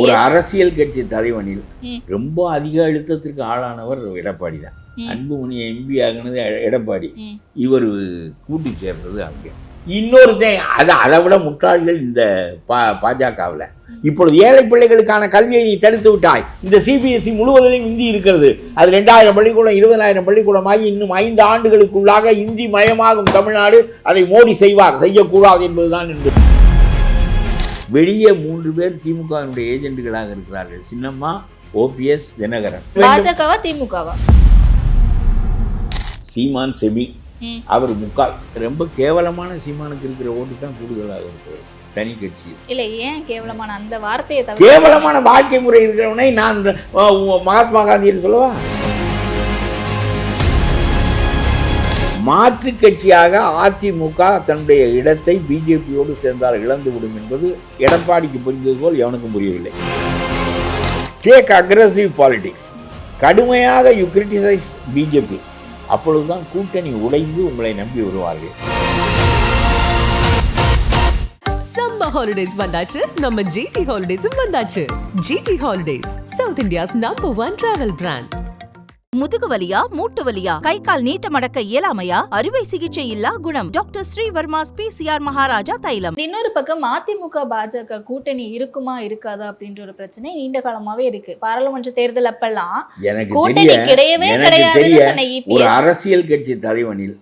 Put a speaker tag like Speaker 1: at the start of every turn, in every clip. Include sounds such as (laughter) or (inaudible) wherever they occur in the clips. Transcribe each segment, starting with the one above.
Speaker 1: ஒரு. அரசியல் கட்சி தலைவனில். ரொம்ப அதிக அழுத்தத்திற்கு ஆளானவர் எடப்பாடி தான். அன்புமணி எம்பி ஆகினது எடப்பாடி. இவர் கூட்டி சேர்றது அங்கே. இன்னொருத்தன் அதை அதை விட முட்டாள்கள் இந்த பா பாஜகவில். இப்பொழுது ஏழை பிள்ளைகளுக்கான கல்வியை நீ தடுத்து விட்டாய். இந்த சிபிஎஸ்இ முழுவதிலும் இந்தி இருக்கிறது. அது ரெண்டாயிரம் பள்ளிக்கூடம் இருபதாயிரம் பள்ளிக்கூடமாகி இன்னும் ஐந்து ஆண்டுகளுக்குள்ளாக இந்தி மயமாகும் தமிழ்நாடு. அதை மோடி செய்வார் செய்யக்கூடாது என்பதுதான் என்பது வெளியே மூன்று பேர் திமுகவினுடைய ஏஜென்ட்டுகளாக இருக்கிறார்கள். சின்னம்மா ஓபிஎஸ் தினகரன்.
Speaker 2: பாஜகவா திமுகவா?
Speaker 1: சீமான் செமி. அவர் முக்கால். ரொம்ப கேவலமான சீமானுக்கு இருக்கிற ஓட்டு தான் கூடுதலாக இருக்கிறது தனி கட்சி.
Speaker 2: இல்ல ஏன் கேவலமான? அந்த வார்த்தையை
Speaker 1: கேவலமான வாழ்க்கை முறை இருக்கிறவனை நான் மகாத்மா காந்தி என்று சொல்லவா? மாற்றுக் கட்சியாக அதிமுக தன்னுடைய இடத்தை பிஜேபியோடு சேர்ந்தால் இழந்துவிடும் என்பது எடப்பாடிக்கு புரிந்தது போல் எவனுக்கும் புரியவில்லை. டேக் அக்ரஸிவ் பாலிடிக்ஸ் கடுமையாக யூ கிரிட்டிசைஸ் பிஜேபி அப்பொழுதுதான் கூட்டணி உடைந்து உங்களை நம்பி வருவார்கள்.
Speaker 3: சம்மர் ஹாலிடேஸ் வந்தாச்சு. நம்ம ஜிடி ஹாலிடேஸும் வந்தாச்சு. GT holidays South India's number one travel brand
Speaker 4: முதுகு வலியா மூட்டு வலியா கை கால் நீட்ட மடக்க இயலாமையா? அறுவை சிகிச்சை இல்லா குணம். டாக்டர் ஸ்ரீவர்மாஸ் பிசிஆர் மகாராஜா தைலம்.
Speaker 2: இன்னொரு பக்கம் அதிமுக பாஜக கூட்டணி இருக்குமா இருக்காதா அப்படின்ற ஒரு பிரச்சனை நீண்ட காலமாவே இருக்கு. பாராளுமன்ற தேர்தல் அப்பெல்லாம்
Speaker 1: எனக்கு
Speaker 2: கூட்டணி கிடையவே சொன்ன E
Speaker 1: ஒரு அரசியல் கட்சி தலைவனில்.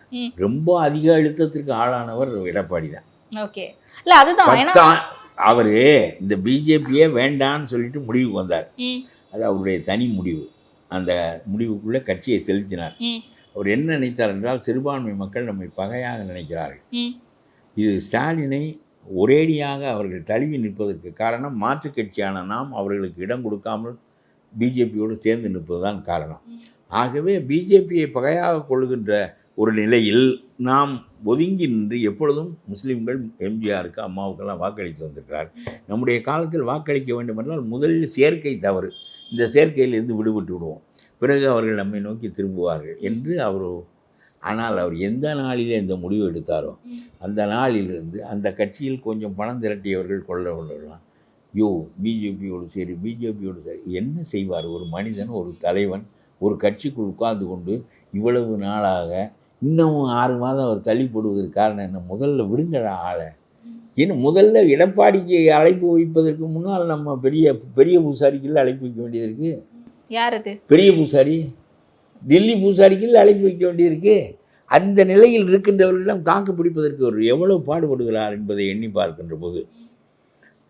Speaker 1: ரொம்ப அதிக அழுத்தத்திற்கு ஆளானவர் எடப்பாடி தான்.
Speaker 2: ஓகே. இல்ல அதுதான்.
Speaker 1: அவரு இந்த பிஜேபியே வேண்டான்னு சொல்லிட்டு முடிவுக்கு வந்தார். அது அவருடைய தனி முடிவு. அந்த முடிவுக்குள்ளே கட்சியை செலுத்தினார். அவர் என்ன நினைத்தார் என்றால் சிறுபான்மை மக்கள் நம்மை பகையாக நினைக்கிறார்கள். இது ஸ்டாலினை ஒரேடியாக அவர்கள் தழுவி நிற்பதற்கு காரணம் மாற்றுக் கட்சியான நாம் அவர்களுக்கு இடம் கொடுக்காமல் பிஜேபியோடு சேர்ந்து நிற்பதுதான் காரணம். ஆகவே பிஜேபியை பகையாக கொள்கின்ற ஒரு நிலையில் நாம் ஒதுங்கி நின்று எப்பொழுதும் முஸ்லீம்கள் எம்ஜிஆருக்கு அம்மாவுக்கெல்லாம் வாக்களித்து வந்திருக்கிறார். நம்முடைய காலத்தில் வாக்களிக்க வேண்டும் என்றால் முதலில் சேர்க்கை தவறு. இந்த சேர்க்கையிலிருந்து விடுபட்டு விடுவோம். பிறகு அவர்கள் நம்மை நோக்கி திரும்புவார்கள் என்று அவர் ஆனால் அவர் எந்த நாளிலே இந்த முடிவு எடுத்தாரோ அந்த நாளிலிருந்து அந்த கட்சியில் கொஞ்சம் பணம் திரட்டியவர்கள் கொள்ள கொள்ளலாம் யோ பிஜேபியோடு சரி பிஜேபியோடு சரி என்ன செய்வார்? ஒரு மனிதன் ஒரு தலைவன் ஒரு கட்சிக்குள் உட்கார்ந்து கொண்டு இவ்வளவு நாளாக இன்னமும் ஆறு மாதம் அவர் தள்ளி போடுவதற்கு காரணம் என்ன? முதல்ல விடுங்கடா ஆளை. ஏன்னா முதல்ல எடப்பாடிக்கு அழைப்பு வைப்பதற்கு முன்னால் நம்ம பெரிய பெரிய பூசாரிக்குள்ள அழைப்பு வைக்க வேண்டியது இருக்குது
Speaker 2: யார் அது?
Speaker 1: பெரிய பூசாரி. டெல்லி பூசாரிக்குள்ள அழைப்பு வைக்க வேண்டியிருக்கு. அந்த நிலையில் இருக்கின்றவர்களிடம் தாக்கு பிடிப்பதற்கு அவர் எவ்வளவு பாடுபடுகிறார் என்பதை எண்ணி பார்க்கின்ற போது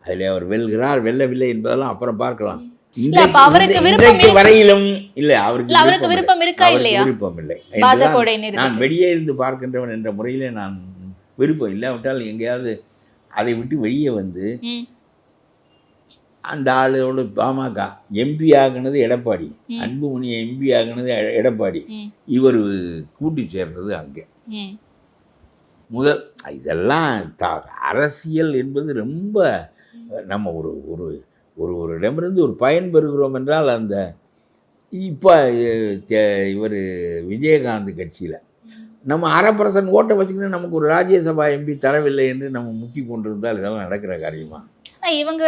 Speaker 1: அதில் அவர் வெல்கிறார் வெல்லவில்லை என்பதெல்லாம் அப்புறம் பார்க்கலாம். இன்றைக்கு-. வரையிலும் இல்லை அவருக்கு
Speaker 2: அவருக்கு. விருப்பம் இருக்கா இல்லையா?
Speaker 1: விருப்பம் இல்லை. நான் வெளியே இருந்து பார்க்கின்றவன் என்ற முறையிலே நான் விருப்பம் இல்லாவிட்டால் எங்கேயாவது அதை விட்டு வெளியே வந்து அந்த ஆளோட பாமக எம்பி ஆகினது எடப்பாடி. அன்புமணி எம்பி ஆகினது எடப்பாடி. இவர் கூட்டி சேர்றது அங்கே. முதல் இதெல்லாம் த அரசியல் என்பது ரொம்ப நம்ம ஒரு ஒரு ஒரு ஒரு இடமிருந்து ஒரு பயன் பெறுகிறோம் என்றால் அந்த இப்போ இவர் விஜயகாந்த் கட்சியில். நம்ம அரை பர்சன்ட் ஓட்டை வச்சுக்கிட்டு நமக்கு ஒரு ராஜ்யசபா எம்பி தரவில்லை என்று நம்ம முக்கி கொண்டிருந்தால் இதெல்லாம் நடக்கிற காரியமா?
Speaker 2: ஆனா, இவங்க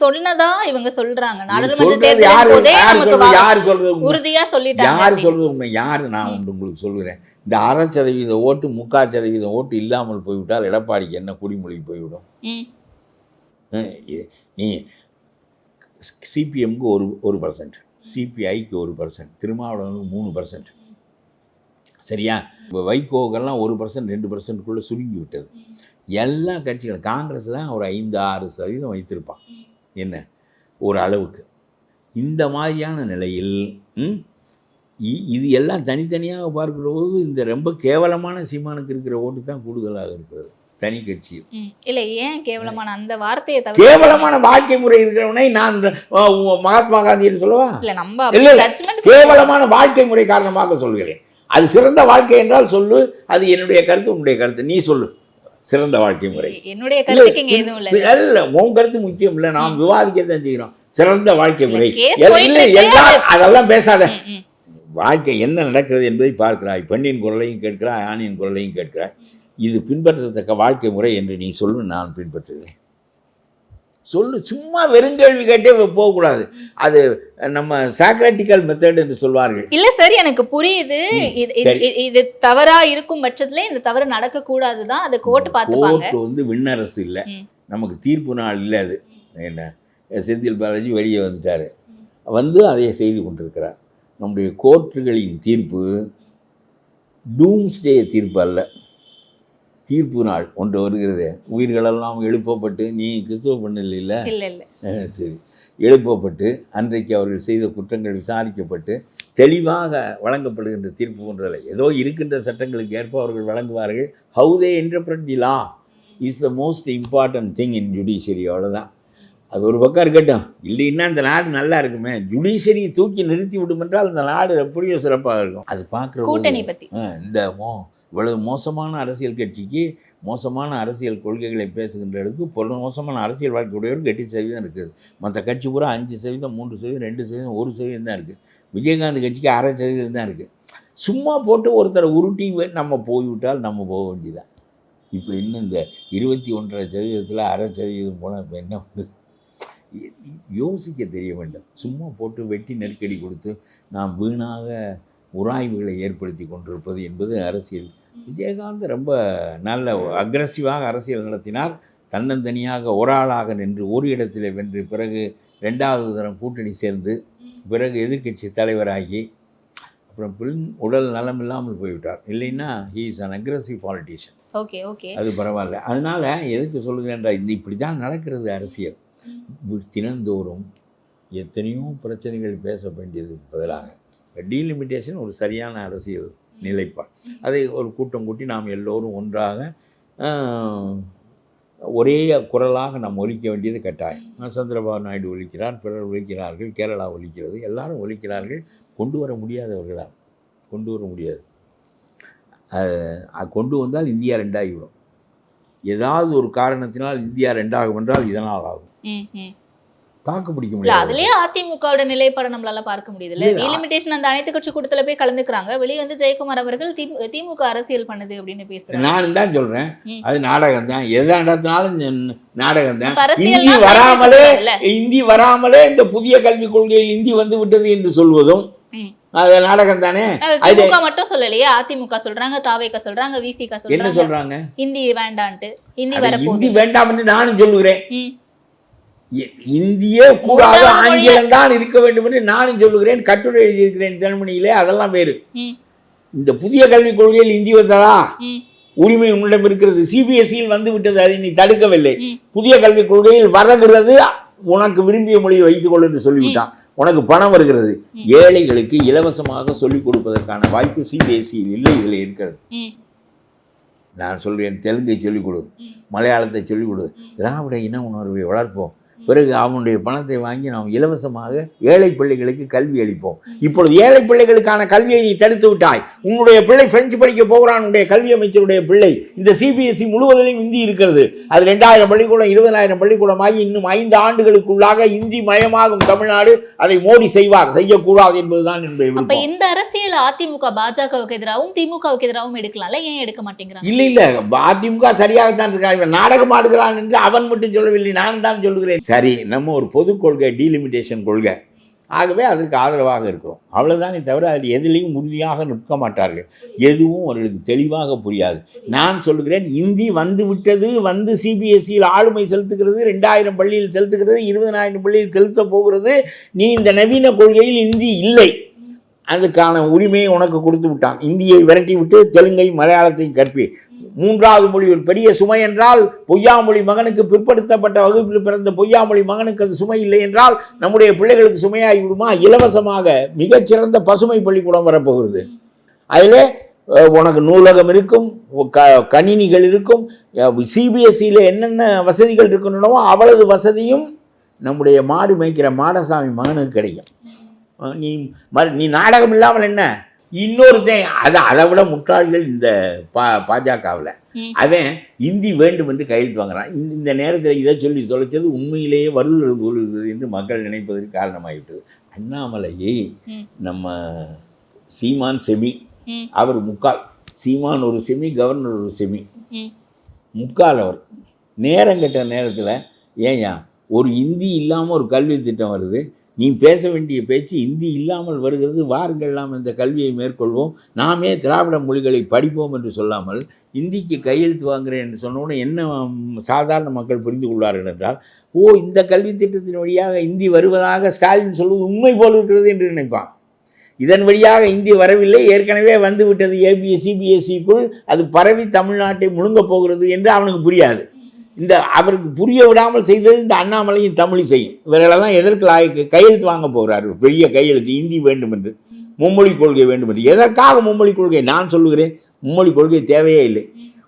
Speaker 2: சொன்னதா இவங்க சொல்றாங்க. நாடாளுமன்ற தேர்தல் போதே நமக்கு? உறுதியா சொல்லிட்டாங்க
Speaker 1: யார். சொல்றது உண்மை? யார்? நான் உங்களுக்கு சொல்கிறேன் இந்த அரை சதவீத ஓட்டு முக்கால் சதவீதம் ஓட்டு இல்லாமல் போய்விட்டால் எடப்பாடிக்கு என்ன குடிமொழி போய்விடும்? நீ சிபிஎம்க்கு ஒரு ஒரு பர்சன்ட் சிபிஐக்கு ஒரு பர்சன்ட் திருமாவளவனுக்கு மூணு பர்சன்ட் சரியா? இப்போ வைகோக்கெல்லாம் ஒரு பர்சன்ட் ரெண்டு பர்சன்ட்குள்ளே சுருங்கி விட்டது. எல்லா கட்சிகளும் காங்கிரஸ் தான் ஒரு ஐந்து ஆறு சதவீதம் வைத்திருப்பான் என்ன? ஒரு அளவுக்கு. இந்த மாதிரியான நிலையில் இது எல்லாம் தனித்தனியாக பார்க்கிற போது இந்த ரொம்ப கேவலமான சீமானுக்கு இருக்கிற ஓட்டு தான் கூடுதலாக இருக்கிறது. தனி கட்சியில்
Speaker 2: ம். இல்ல ஏன் கேவலமான? அந்த வார்த்தையை தவிர
Speaker 1: கேவலமான வாழ்க்கை முறை இருக்கிறவனை நான் மகாத்மா காந்தி சொல்லவா?
Speaker 2: இல்ல நம்ம
Speaker 1: கேவலமான வாழ்க்கை முறை காரணமாக சொல்கிறேன். அது சிறந்த வாழ்க்கை என்றால் சொல்லு. அது என்னுடைய கருத்து உன்னுடைய கருத்து. நீ சொல்லு. சிறந்த வாழ்க்கை முறை.
Speaker 2: என்னுடைய இல்ல
Speaker 1: உன் கருத்து முக்கியம் இல்லை நாம் விவாதிக்கத்தான் செய்கிறோம். சிறந்த வாழ்க்கை முறை. அதெல்லாம் பேசாத. வாழ்க்கை என்ன நடக்கிறது என்பதை பார்க்கிறாய். பெண்ணின் குரலையும் கேட்கிறாய் ஆணின் குரலையும் கேட்கிறாய். இது பின்பற்றத்தக்க வாழ்க்கை முறை என்று நீ சொல்லு நான் பின்பற்றுகிறேன். சொல்லு சும்மா வெறுங்கேள்வி கேட்டே போகக்கூடாது. அது நம்ம சாக்ராட்டிக்கல் மெத்தட் என்று சொல்வார்கள்.
Speaker 2: இல்ல சார் எனக்கு புரியுது. இது தவறா இருக்கும் பட்சத்துல இந்த தவறு நடக்க கூடாதுதான் அதை கோர்ட் பாத்துப்பாங்க
Speaker 1: கோர்ட் வந்து விண்ணரசு இல்லை. நமக்கு தீர்ப்பு நாள் இல்லை அது. என்ன? செந்தில் பாலாஜி வெளியே வந்துட்டார். வந்து அதை செய்து கொண்டிருக்கிறார். நம்முடைய கோர்ட்டுகளின் தீர்ப்பு டூம்ஸ்டே தீர்ப்பு அல்ல. தீர்ப்பு நாள் ஒன்று வருகிறது. உயிர்களெல்லாம் எழுப்பப்பட்டு நீ கிறிஸ்துவ பண்ணல
Speaker 2: இல்ல
Speaker 1: சரி. எழுப்பப்பட்டு அன்றைக்கு அவர்கள் செய்த குற்றங்கள் விசாரிக்கப்பட்டு தெளிவாக வழங்கப்படுகின்ற தீர்ப்பு போன்றதில்லை ஏதோ இருக்கின்ற சட்டங்களுக்கு ஏற்ப அவர்கள் வழங்குவார்கள். How they interpret the law is the most important thing in judiciary அவ்வளோதான் அது ஒரு பக்கம் இருக்கட்டும். இல்லைன்னா இந்த நாடு நல்லா இருக்குமே. ஜுடிஷியரியை தூக்கி நிறுத்தி விடும் என்றால் இந்த நாடு எப்படியோ சிறப்பாக இருக்கும். அது பார்க்குற
Speaker 2: கூட்டணி
Speaker 1: ஆ, இந்த மோ இவ்வளவு மோசமான அரசியல் கட்சிக்கு மோசமான அரசியல் கொள்கைகளை பேசுகின்ற அளவுக்கு பொருள் மோசமான அரசியல் வாழ்க்கையுடையவருக்கு எட்டு சதவீதம் இருக்குது. மற்ற கட்சி பூரா அஞ்சு சதவீதம் மூன்று சதவீதம் ரெண்டு சதவீதம் ஒரு சதவீதம் தான் இருக்குது. விஜயகாந்த் கட்சிக்கு அரை சதவீதம் தான் இருக்குது. சும்மா போட்டு ஒருத்தரை உருட்டி நம்ம போய்விட்டால் நம்ம போக வேண்டியதான் இப்போ இன்னும் இந்த இருபத்தி ஒன்றரை சதவீதத்தில் அரை சதவீதம் போனால் இப்போ என்ன பண்ணுது? யோசிக்க தெரிய வேண்டும். சும்மா போட்டு வெட்டி நெருக்கடி கொடுத்து நாம் வீணாக உராய்வுகளை ஏற்படுத்தி கொண்டிருப்பது என்பது அரசியல். விஜயகாந்த் ரொம்ப நல்ல அக்ரஸிவாக அரசியல் நடத்தினார். தன்னந்தனியாக ஒரு ஆளாக நின்று ஒரு இடத்திலே வென்று பிறகு ரெண்டாவது தரம் கூட்டணி சேர்ந்து பிறகு எதிர்க்கட்சி தலைவராகி அப்புறம் பின் உடல் நலம் இல்லாமல் போய்விட்டார். இல்லைன்னா he is an aggressive politician
Speaker 2: okay okay.
Speaker 1: அது பரவாயில்ல. அதனால் எதுக்கு சொல்லுகிறேன்டா இந்த இப்படி தான் நடக்கிறது அரசியல். தினந்தோறும் எத்தனையோ பிரச்சனைகள் பேச வேண்டியதுக்கு பதிலாக டீலிமிட்டேஷன் ஒரு சரியான அரசியல் நிலைப்பாடு. அதை ஒரு கூட்டம் கூட்டி நாம் எல்லோரும் ஒன்றாக ஒரே குரலாக நாம் ஒலிக்க வேண்டியது கட்டாயம். சந்திரபாபு நாயுடு ஒலிக்கிறார் பிறர் ஒலிக்கிறார்கள் கேரளா ஒலிக்கிறது எல்லாரும் ஒலிக்கிறார்கள். கொண்டு வர முடியாதவர்களால் கொண்டு வர முடியாது. கொண்டு வந்தால் இந்தியா ரெண்டாகிவிடும் ஏதாவது ஒரு காரணத்தினால் இந்தியா ரெண்டாகும் என்றால் இதனால் ஆகும். தாக்கு பிடிக்க முடியாது.
Speaker 2: அதுலயே அதிமுகவோட நிலைப்பாடு நம்மளால பார்க்க முடியுதுல்ல.
Speaker 1: இல்ல,
Speaker 2: டீலிமிட்டேஷன் அந்த அனைத்து கட்சி கூட்டத்துல போய் கலந்துக்கிறாங்க. வெளியே வந்து ஜெயக்குமார் அவர்கள் திமுக அரசியல் பண்ணுது அப்படின்னு பேசுறாங்க.
Speaker 1: நானும் தான் சொல்றேன். அது நாடகம் தான் எதை நடத்தினாலும் நாடகம் தான் இந்தி வராமலே இந்தி வராமலே இந்த புதிய கல்விக் கொள்கையில் இந்தி வந்து விட்டது என்று சொல்வதும். அது நாடகம் தானே
Speaker 2: திமுக மட்டும் சொல்லலையே. அதிமுக சொல்றாங்க தாவேக சொல்றாங்க விசிக
Speaker 1: என்ன
Speaker 2: சொல்றாங்க.
Speaker 1: சொல்றாங்க?
Speaker 2: ஹிந்தி வேண்டான்ட்டு.
Speaker 1: அது
Speaker 2: வரப்போகுது.
Speaker 1: இந்தி வேண்டாம் என்று நானும் சொல்லுகிறேன். இந்தியே கூடாது ஆங்கிலம் தான் இருக்க வேண்டும் என்று நானும் சொல்லுகிறேன் கட்டுரை எழுதியிருக்கிறேன் தினமணியிலே அதெல்லாம் வேறு. இந்த புதிய கல்விக் கொள்கையில் இந்தி வந்ததா. உரிமை உன்னிடம் இருக்கிறது சிபிஎஸ்சியில் வந்து விட்டது அதை நீ தடுக்கவில்லை. புதிய கல்விக் கொள்கையில் வருகிறது உனக்கு விரும்பிய மொழியை வைத்துக்கொள் என்று சொல்லிவிட்டான் உனக்கு பணம் வருகிறது. ஏழைகளுக்கு இலவசமாக சொல்லிக் கொடுப்பதற்கான வாய்ப்பு சிபிஎஸ்சியில் இல்லை இதில் இருக்கிறது. நான் சொல்கிறேன் தெலுங்கை சொல்லிக் கொடு. மலையாளத்தை சொல்லிக் கொடு. திராவிட இன உணர்வை வளர்ப்போம் பிறகு அவனுடைய பணத்தை வாங்கி நாம் இலவசமாக ஏழை பிள்ளைகளுக்கு கல்வி அளிப்போம். இப்பொழுது ஏழை பிள்ளைகளுக்கான கல்வியை நீ தடுத்து விட்டாய். உன்னுடைய பிள்ளை பிரெஞ்சு படிக்க போகிறான். உன்னுடைய கல்வி அமைச்சருடைய பிள்ளை. இந்த சிபிஎஸ்இ முழுவதிலும் இந்தி இருக்கிறது. அது ரெண்டாயிரம் பள்ளிக்கூடம் இருபதாயிரம் பள்ளிக்கூடம் ஆகி இன்னும் ஐந்து ஆண்டுகளுக்குள்ளாக இந்தி மயமாகும் தமிழ்நாடு அதை மோடி செய்வார். செய்யக்கூடாது என்பதுதான் என்னுடைய
Speaker 2: இந்த அரசியல் அதிமுக பாஜகவுக்கு எதிராகவும் திமுகவுக்கு எதிராகவும் எடுக்கலாம்ல ஏன் எடுக்க மாட்டேங்கிறாங்க?
Speaker 1: இல்லை இல்லை. அதிமுக சரியாகத்தான் இருக்கான் இவன் நாடகம் ஆடுகிறான் என்று அவன் மட்டும் சொல்லவில்லை நான் தான் சொல்லுகிறேன். சரி நம்ம ஒரு பொது கொள்கை டீலிமிட்டேஷன் கொள்கை. ஆகவே அதற்கு ஆதரவாக இருக்கிறோம். அவ்வளோதானே தவிர அதில் எதிலையும் உறுதியாக நிற்க மாட்டார்கள். எதுவும் அவர்களுக்கு தெளிவாக புரியாது. நான் சொல்கிறேன் இந்தி வந்து விட்டது வந்து சிபிஎஸ்சியில் ஆளுமை செலுத்துகிறது ரெண்டாயிரம் பள்ளியில் செலுத்துகிறது இருபதனாயிரம் பள்ளியில் செலுத்த போகிறது. நீ இந்த நவீன கொள்கையில் இந்தி இல்லை. அதுக்கான உரிமையை உனக்கு கொடுத்து விட்டான். இந்தியை விரட்டி விட்டு தெலுங்கை மலையாளத்தையும் கற்பி மூன்றாவது மொழி ஒரு பெரிய சுமை என்றால் பொய்யாமொழி மகனுக்கு பிற்படுத்தப்பட்ட வகுப்பில் பிறந்த பொய்யாமொழி மகனுக்கு அது சுமை இல்லை என்றால் நம்முடைய பிள்ளைகளுக்கு சுமையாகி விடுமா? இலவசமாக மிகச்சிறந்த பசுமை பள்ளிக்கூடம் வரப்போகிறது. அதில் உனக்கு நூலகம் இருக்கும் க கணினிகள் இருக்கும் சிபிஎஸ்சியில் என்னென்ன வசதிகள் இருக்கணுமோ அவ்வளவு வசதியும் நம்முடைய மாடு மேய்க்கிற மாடசாமி மகனுக்கு கிடைக்கும். நீ மறு நீ நாடகம் இல்லாமல் என்ன? இன்னொருத்தன் அது அதை விட முட்டாள்கள் இந்த பா பாஜகவில். அவன் இந்தி வேண்டும் என்று கையெழுத்து வாங்குறான் இந்த இந்த நேரத்தில் இதை சொல்லி தொலைச்சது உண்மையிலேயே வருவது போலுது என்று மக்கள் நினைப்பதற்கு காரணமாகிவிட்டது அண்ணாமலையை. நம்ம சீமான் செமி. அவர் முக்கால் சீமான் ஒரு செமி கவர்னர் ஒரு செமி. முக்கால் அவர் நேரம் கெட்ட நேரத்தில் ஏன்யா ஒரு இந்தி இல்லாமல் ஒரு கல்வி திட்டம் வருது நீ பேச வேண்டிய பேச்சு இந்தி இல்லாமல் வருகிறது. வாருங்கள் நாம் இந்த கல்வியை மேற்கொள்வோம். நாமே திராவிட மொழிகளை படிப்போம் என்று சொல்லாமல் இந்திக்கு கையெழுத்து வாங்குறேன் என்று சொன்னோன்னே என்ன சாதாரண மக்கள் புரிந்து கொள்வார்கள் என்றால் ஓ இந்த கல்வி திட்டத்தின் வழியாக இந்தி வருவதாக ஸ்டாலின் சொல்வது உண்மை போல் இருக்கிறது என்று நினைப்பான். இதன் வழியாக இந்தி வரவில்லை. ஏற்கனவே வந்துவிட்டது ஏபிஎஸ் சிபிஎஸ்சிக்குள் அது பரவி தமிழ்நாட்டை முழுங்கப் போகிறது என்று அவனுக்கு புரியாது. இந்த அவருக்கு புரிய விடாமல் செய்தது இந்த அண்ணாமலையும் தமிழிசையும் இவர்களெல்லாம் எதற்கு லாய்க்கு? கையெழுத்து வாங்க போகிறார் பெரிய கையெழுத்து. இந்தி வேண்டும் என்று. மும்மொழி கொள்கை வேண்டும் என்று. எதற்காக மும்மொழி கொள்கை? நான் சொல்லுகிறேன். மும்மொழி கொள்கை தேவையே இல்லை.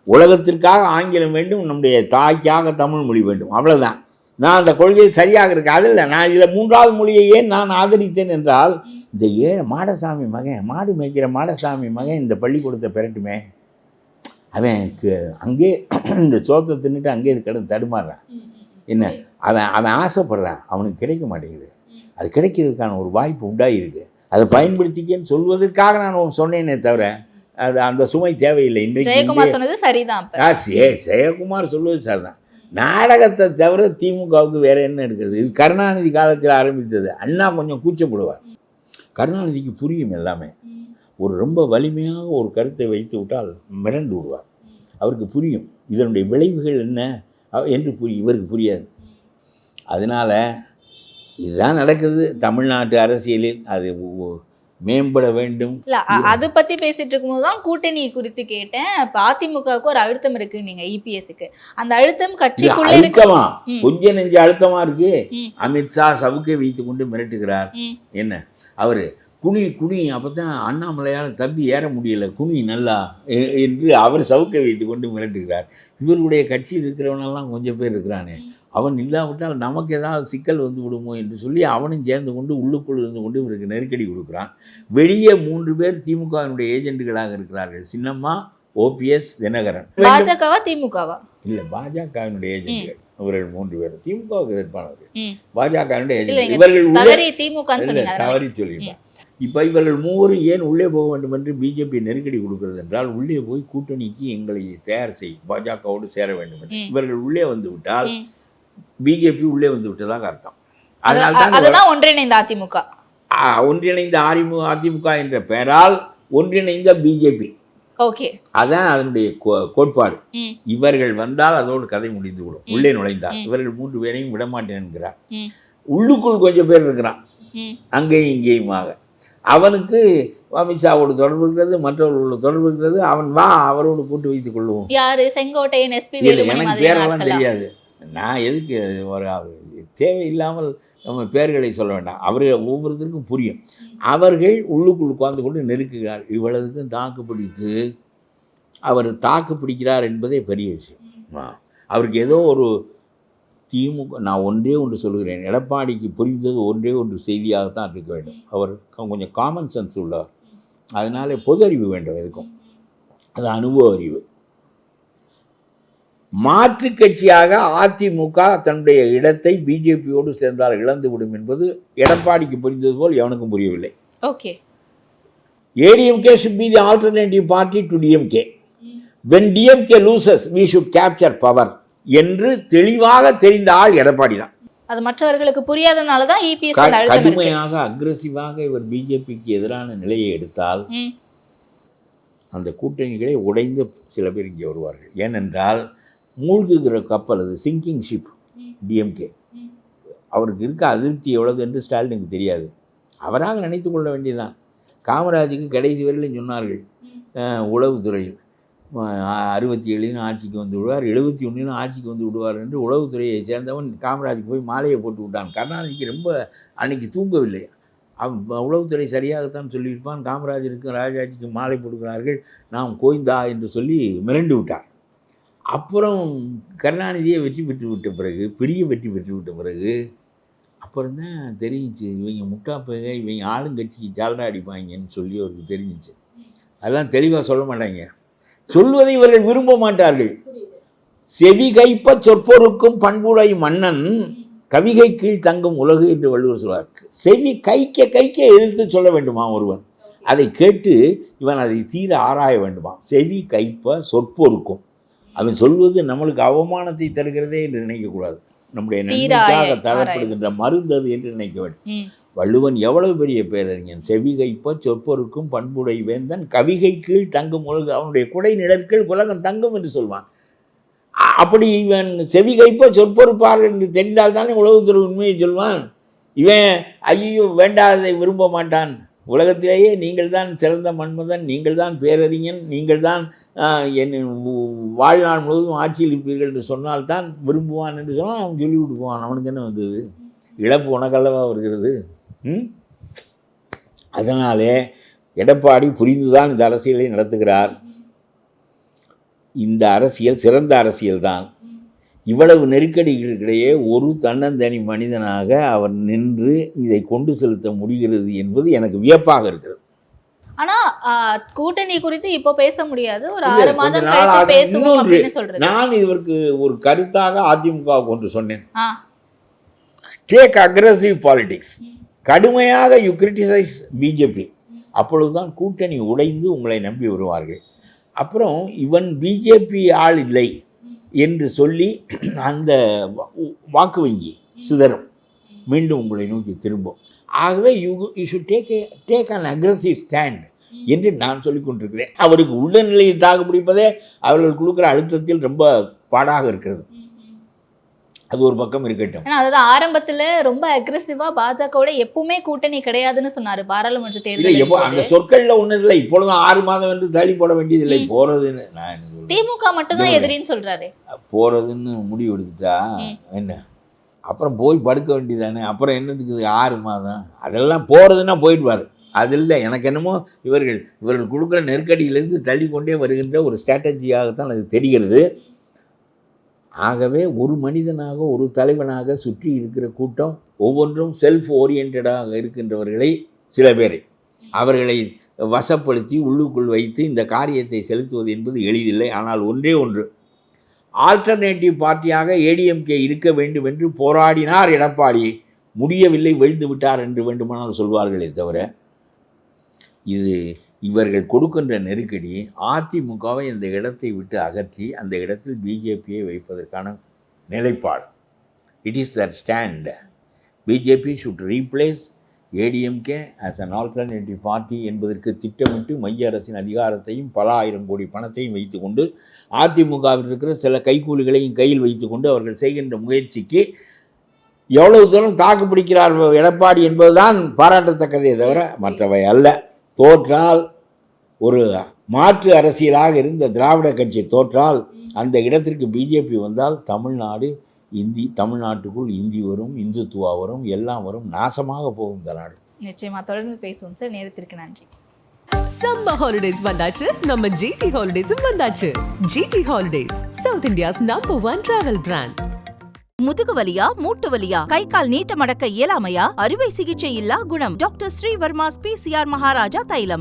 Speaker 1: உலகத்திற்காக ஆங்கிலம் வேண்டும். நம்முடைய தாய்க்காக தமிழ் மொழி வேண்டும். அவ்வளோதான் நான் அந்த கொள்கை சரியாக இருக்கு. இல்லை. நான் இதில் மூன்றாவது மொழியை ஏன் நான் ஆதரித்தேன் என்றால் இந்த ஏழை மாடசாமி மகன் மாடு மேய்க்கிற மாடசாமி மகன் இந்த பள்ளிக்கூடத்தை பெறட்டுமே அவன் அங்கே (clears throat) இந்த சோத்தை தின்னுட்டு அங்கே கிடந்து தடுமாறுறான். என்ன? அவன் அவன் ஆசைப்படுறான். அவனுக்கு கிடைக்க மாட்டேங்குது. அது கிடைக்கிறதுக்கான ஒரு வாய்ப்பு உண்டாயிருக்கு. அதை பயன்படுத்திக்கன்னு சொல்வதற்காக நான் சொன்னேனே தவிர அது அந்த சுமை தேவையில்லை. இன்றைக்கு
Speaker 2: ஜெயக்குமார் சொன்னது சரிதான்
Speaker 1: ஆ சே ஜெயக்குமார் சொல்வது சரிதான். நாடகத்தை தவிர திமுகவுக்கு வேற என்ன இருக்குது? இது கருணாநிதி காலத்தில் ஆரம்பித்தது. அண்ணா கொஞ்சம் கூச்சப்படுவார். கருணாநிதிக்கு புரியும் எல்லாமே. ஒரு ரொம்ப வலிமையாக ஒரு கருத்தை வைத்து விட்டால் மிரண்டு விடுவார். அவருக்கு புரியும். இதனுடைய விளைவுகள் என்ன? என்று புரியும் இவருக்கு புரியாது. அதனால் இதுதான் நடக்குது. தமிழ்நாட்டு அரசியலில் அது மேம்பட வேண்டும்.
Speaker 2: இல்ல அது பத்தி பேசிட்டு இருக்கும்போது தான் கூட்டணி குறித்து கேட்டேன். இப்ப அதிமுகவுக்கு ஒரு அழுத்தம் இருக்கு நீங்க இபிஎஸ்க்கு. அந்த அழுத்தம் கட்சிக்குள்ள
Speaker 1: அழுத்தமா?
Speaker 2: ம்.
Speaker 1: கொஞ்ச நெஞ்ச அழுத்தமா இருக்கு. அமித்ஷா சவுக்கை வைத்து கொண்டு மிரட்டுகிறார். என்ன? அவர் குனி குனி. அப்போ தான் அண்ணாமலையால் தப்பி ஏற முடியல. குனி நல்லா என்று அவர் சவுக்கை வைத்து கொண்டு மிரட்டுகிறார். இவர்களுடைய கட்சியில் இருக்கிறவனெல்லாம் கொஞ்சம் பேர் இருக்கிறானே. அவன் இல்லாவிட்டால் நமக்கு ஏதாவது சிக்கல் வந்து விடுமோ என்று சொல்லி அவனும் சேர்ந்து கொண்டு உள்ளுக்குள் இருந்து கொண்டு இவருக்கு நெருக்கடி கொடுக்குறான். வெளியே மூன்று பேர் திமுகவினுடைய ஏஜென்ட்டுகளாக இருக்கிறார்கள். சின்னம்மா ஓபிஎஸ் தினகரன்.
Speaker 2: பாஜகவா திமுகவா?
Speaker 1: இல்லை பாஜகவினுடைய ஏஜென்ட்கள் இவர்கள் மூன்று பேர். திமுகவுக்கு எதிர்ப்பானவர்கள். பாஜகவினுடைய இவர்கள்
Speaker 2: தவறி திமுகன்னு
Speaker 1: இப்போ இவர்கள் மூவரும் ஏன் உள்ளே போக வேண்டும் என்று பிஜேபி நெருக்கடி கொடுக்கிறது என்றால் உள்ளே போய் கூட்டணிக்கு எங்களை தயார் செய் பாஜகவோடு சேர வேண்டும் என்று. இவர்கள் உள்ளே வந்து விட்டால். பிஜேபி உள்ளே வந்து விட்டதாக அர்த்தம்
Speaker 2: அது-
Speaker 1: அதனால
Speaker 2: அ-
Speaker 1: தான்
Speaker 2: அதுதான் ஒன்றிணைந்த அதிமுக
Speaker 1: ஒன்றிணைந்த அதிமுக அதிமுக என்ற பெயரால் ஒன்றிணைந்த பிஜேபி
Speaker 2: ஓகே
Speaker 1: அதான் அதனுடைய கோட்பாடு. இவர்கள் வந்தால் அதோடு கதை முடிந்துவிடும்
Speaker 2: ம்.
Speaker 1: உள்ளே நுழைந்தால்
Speaker 2: ம்.
Speaker 1: இவர்கள் மூன்று பேரையும் விடமாட்டேன் என்கிறார். உள்ளுக்குள் கொஞ்சம் பேர் இருக்கிறான். அங்கேயும் இங்கேயுமாக அவனுக்கு அமித்ஷாவோடு தொடர்பு இருக்கிறது மற்றவர்களோடு தொடர்பு இருக்கிறது. அவன் வா அவரோடு கூட்டு வைத்துக் கொள்வோம்.
Speaker 2: யாரு? செங்கோட்டையன் எஸ்பி
Speaker 1: எனக்கு பேரெல்லாம்? தெரியாது. நான் எதுக்கு ஒரு தேவையில்லாமல் நம்ம பேர்களை சொல்ல வேண்டாம். அவர் ஒவ்வொருத்தருக்கும் புரியும். அவர்கள் உள்ளுக்குள் உட்கார்ந்து கொண்டு நெருக்குகிறார். இவ்வளவுக்கும் தாக்கு பிடித்து அவர் தாக்கு பிடிக்கிறார் என்பதே பெரிய விஷயம். அவருக்கு ஏதோ ஒரு திமுக நான் ஒன்றே ஒன்று சொல்கிறேன். எடப்பாடிக்கு புரிந்தது ஒன்றே ஒன்று செய்தியாகத்தான் இருக்க வேண்டும். அவர் கொஞ்சம் காமன் சென்ஸ் உள்ளவர். அதனால பொது அறிவு வேண்டும் எதுக்கும். அது அனுபவ அறிவு. மாற்று கட்சியாக அதிமுக தன்னுடைய இடத்தை பிஜேபியோடு சேர்ந்தால் இழந்துவிடும் என்பது எடப்பாடிக்கு புரிந்தது போல் எவனுக்கும் புரியவில்லை.
Speaker 2: Okay.
Speaker 1: ADMK should be the alternative party to DMK when DMK loses we should capture power என்று தெளிவாக தெரிந்த ஆள் எடப்பாடி தான்.
Speaker 2: அது மற்றவர்களுக்கு புரியாதனால தான் இபிஎஸ் இருக்கு.
Speaker 1: கடுமையாக அக்ரெசிவாக இவர் பிஜேபிக்கு எதிரான நிலையை எடுத்தால். அந்த கூட்டணிகளை உடைந்து சில பேர் இங்கே வருவார்கள். ஏனென்றால் மூழ்குகிற கப்பல் அது சிங்கிங் ஷிப். டிஎம்கே. அவருக்கு இருக்க அதிருப்தி எவ்வளவு என்று ஸ்டாலினுக்கு தெரியாது. அவராக நினைத்து கொள்ள வேண்டியதுதான். காமராஜுக்கு கடைசி வரையிலும் சொன்னார்கள் உளவுத்துறையில். அறுபத்தி ஏழிலும் ஆட்சிக்கு வந்து விடுவார் எழுபத்தி ஒன்றிலும் ஆட்சிக்கு வந்து விடுவார் என்று உளவுத்துறையை சேர்ந்தவன் காமராஜுக்கு போய் மாலையை போட்டு விட்டான். கருணாநிதிக்கு ரொம்ப அன்னைக்கு தூங்கவில்லை. அவன் உளவுத்துறை சரியாகத்தான் சொல்லியிருப்பான். காமராஜருக்கும் ராஜாஜிக்கும் மாலை போடுகிறார்கள். நாம் கோய்ந்தா என்று சொல்லி மிரண்டு விட்டார் அப்புறம் கருணாநிதியை வெற்றி பெற்று விட்ட பிறகு பெரிய வெற்றி பெற்று விட்ட பிறகு அப்புறம் தான் தெரிஞ்சிச்சு இவங்க முட்டாப்பக இவங்க ஆளுங்கட்சிக்கு ஜாலரா அடிப்பாங்கன்னு சொல்லி அவருக்கு தெரிஞ்சிச்சு. அதெல்லாம் தெளிவாக சொல்ல மாட்டாங்க. சொல்வதை இவர்கள் விரும்ப மாட்டார்கள். செவி கைப்ப சொற்பொருக்கும் பண்புடை மன்னன் கவிகை கீழ் தங்கும் உலகு என்று வள்ளுவர் சொல்வார். செவி கைக்க கைக்க எதிர்த்து சொல்ல வேண்டுமா ஒருவன். அதை கேட்டு இவன் அதை தீர ஆராய வேண்டுமா செவி கைப்ப சொற்பொருக்கும். அவன் சொல்வது நம்மளுக்கு அவமானத்தை தருகிறதே என்று நினைக்கக்கூடாது நம்முடைய நன்மைக்காக தரப்படுகின்ற மருந்து அது என்று நினைக்க வேண்டும். வள்ளுவன் எவ்வளவு பெரிய பேரறிஞன்? செவிகைப்ப சொற்பொருக்கும் பண்புடை வேந்தன் கவிகை கீழ் தங்கும் உலகு அவனுடைய குடை நிழற்கீழ் உலகம் தங்கும் என்று சொல்வான். அப்படி இவன் செவிகைப்ப சொற்பொறுப்பார் என்று தெரிந்தால் தானே உலகத்தில் உண்மையை சொல்வான்? இவன் ஐயோ வேண்டாததை விரும்ப மாட்டான். உலகத்திலேயே நீங்கள் தான் சிறந்த மன்மதன் நீங்கள் தான் பேரறிஞன் நீங்கள் தான் என் வாழ்நாள் முழுவதும் ஆட்சியில் இருப்பீர்கள் என்று சொன்னால்தான் விரும்புவான் என்று சொன்னால் அவன் சொல்லி விடுவான் அவனுக்கு என்ன வந்தது? இழப்பு உனக்கல்லவா வருகிறது? அதனாலே எடப்பாடி புரிந்துதான் இந்த அரசியலை நடத்துகிறார். இந்த அரசியல் சிறந்த அரசியல்தான் இவ்வளவு நெருக்கடிகளுக்கிடையே ஒரு தன்னந்தனி மனிதனாக அவர் நின்று இதை கொண்டு செலுத்த முடிகிறது என்பது எனக்கு வியப்பாக இருக்கிறது.
Speaker 2: ஆனா கூட்டணி குறித்து இப்போ பேச முடியாது. ஒரு ஆறு மாதம் சொல்றது.
Speaker 1: நான் இதற்கு ஒரு கருத்தாக அதிமுக ஒன்று சொன்னேன். டேக் அக்ரஸிவ் பாலிடிக்ஸ் கடுமையாக யூ கிரிட்டிசைஸ் பிஜேபி அப்பொழுதுதான் கூட்டணி உடைந்து உங்களை நம்பி வருவார்கள். அப்புறம் இவன் பிஜேபி ஆள் இல்லை என்று சொல்லி அந்த வாக்கு வங்கி சிதறும். மீண்டும் உங்களை நோக்கி திரும்பும். ஆகவே you you should take a take an aggressive stand என்று நான் சொல்லிக் கொண்டிருக்கிறேன். அவருக்கு உள்ள நிலையில் தாக்கு பிடிப்பதே அவர்கள் கொடுக்குற அழுத்தத்தில் ரொம்ப பாடாக இருக்கிறது. அது ஒரு பக்கம் இருக்கட்டும்.
Speaker 2: ஆனா அதாவது ஆரம்பத்துல ரொம்ப அக்ரெசிவா பாஜகவோட எப்பவுமே கூட்டணி கிடையாதுன்னு சொன்னாரு. பாராளுமன்ற
Speaker 1: இல்லை எப்போ அந்த சொற்கள்ல ஒன்றும் இல்லை. இப்பொழுதும் ஆறு மாதம் என்று தள்ளி போட வேண்டியதில்லை. போறதுன்னு நான்
Speaker 2: திமுக மட்டும் தான்
Speaker 1: இல்ல.
Speaker 2: எதிரின்னு சொல்றாரு.
Speaker 1: போறதுன்னு முடிவு எடுத்துட்டா. என்ன? அப்புறம் போய் படுக்க வேண்டியதானே? அப்புறம் என்னத்துக்கு ஆறு மாதம்? அதெல்லாம் போறதுன்னா போயிடுவார். அது இல்லை. எனக்கு என்னமோ இவர்கள் இவர்கள் கொடுக்குற நெருக்கடியிலிருந்து தள்ளி கொண்டே வருகின்ற ஒரு ஸ்ட்ராட்டஜியாகத்தான் அது தெரிகிறது. ஆகவே ஒரு மனிதனாக ஒரு தலைவனாக சுற்றி இருக்கிற கூட்டம் ஒவ்வொன்றும் செல்ஃப் ஓரியன்டாக இருக்கின்றவர்களை சில பேரை. அவர்களை வசப்படுத்தி உள்ளுக்குள் வைத்து இந்த காரியத்தை செலுத்துவது என்பது எளிதில்லை. ஆனால் ஒன்றே ஒன்று. ஆல்டர்னேட்டிவ் பார்ட்டியாக ஏடிஎம்கே இருக்க வேண்டும் என்று போராடினார் எடப்பாடி. முடியவில்லை விழுந்து விட்டார் என்று வேண்டுமானால் சொல்வார்களே தவிர இது இவர்கள் கொடுக்கின்ற நெருக்கடி அதிமுகவை இந்த இடத்தை விட்டு அகற்றி அந்த இடத்தில் பிஜேபியை வைப்பதற்கான நிலைப்பாடு. It is their stand BJP should replace ADMK as an alternative party என்பதற்கு திட்டமிட்டு மைய அரசின் அதிகாரத்தையும் பல ஆயிரம் கோடி பணத்தையும் வைத்துக்கொண்டு அதிமுகவில் இருக்கிற சில கைக்கூலிகளையும் கையில் வைத்துக்கொண்டு அவர்கள் செய்கின்ற முயற்சிக்கு எவ்வளவு தூரம் தாக்கு பிடிக்கிறார் எடப்பாடி என்பதுதான் பாராட்டத்தக்கதே தவிர மற்றவை அல்ல. தோற்றால் ஒரு மாற்று அரசியலாக இருந்த திராவிட கட்சி தோற்றால் அந்த இடத்திற்கு பிஜேபி வந்தால் தமிழ்நாடு இந்தி தமிழ்நாட்டுக்குள் இந்தி வரும் இந்துத்துவா வரும் எல்லாம் வரும் நாசமாக போகும் இந்த நாடு.
Speaker 2: நிச்சயமா. தொடர்ந்து பேசுவோம் சார். நேரத்திற்கு நன்றி.
Speaker 3: சம்மர் ஹாலிடேஸ் வந்தாச்சு. நம்ம ஜிடி ஹாலிடேஸும் வந்தாச்சு. GT holidays South India's number one travel brand
Speaker 4: முதுகு வலியா மூட்டு வலியா கை கால் நீட்ட மடக்க இயலாமையா? அறுவை சிகிச்சை இல்லா குணம். டாக்டர் ஸ்ரீவர்மாஸ் பிசிஆர் மகாராஜா தைலம்.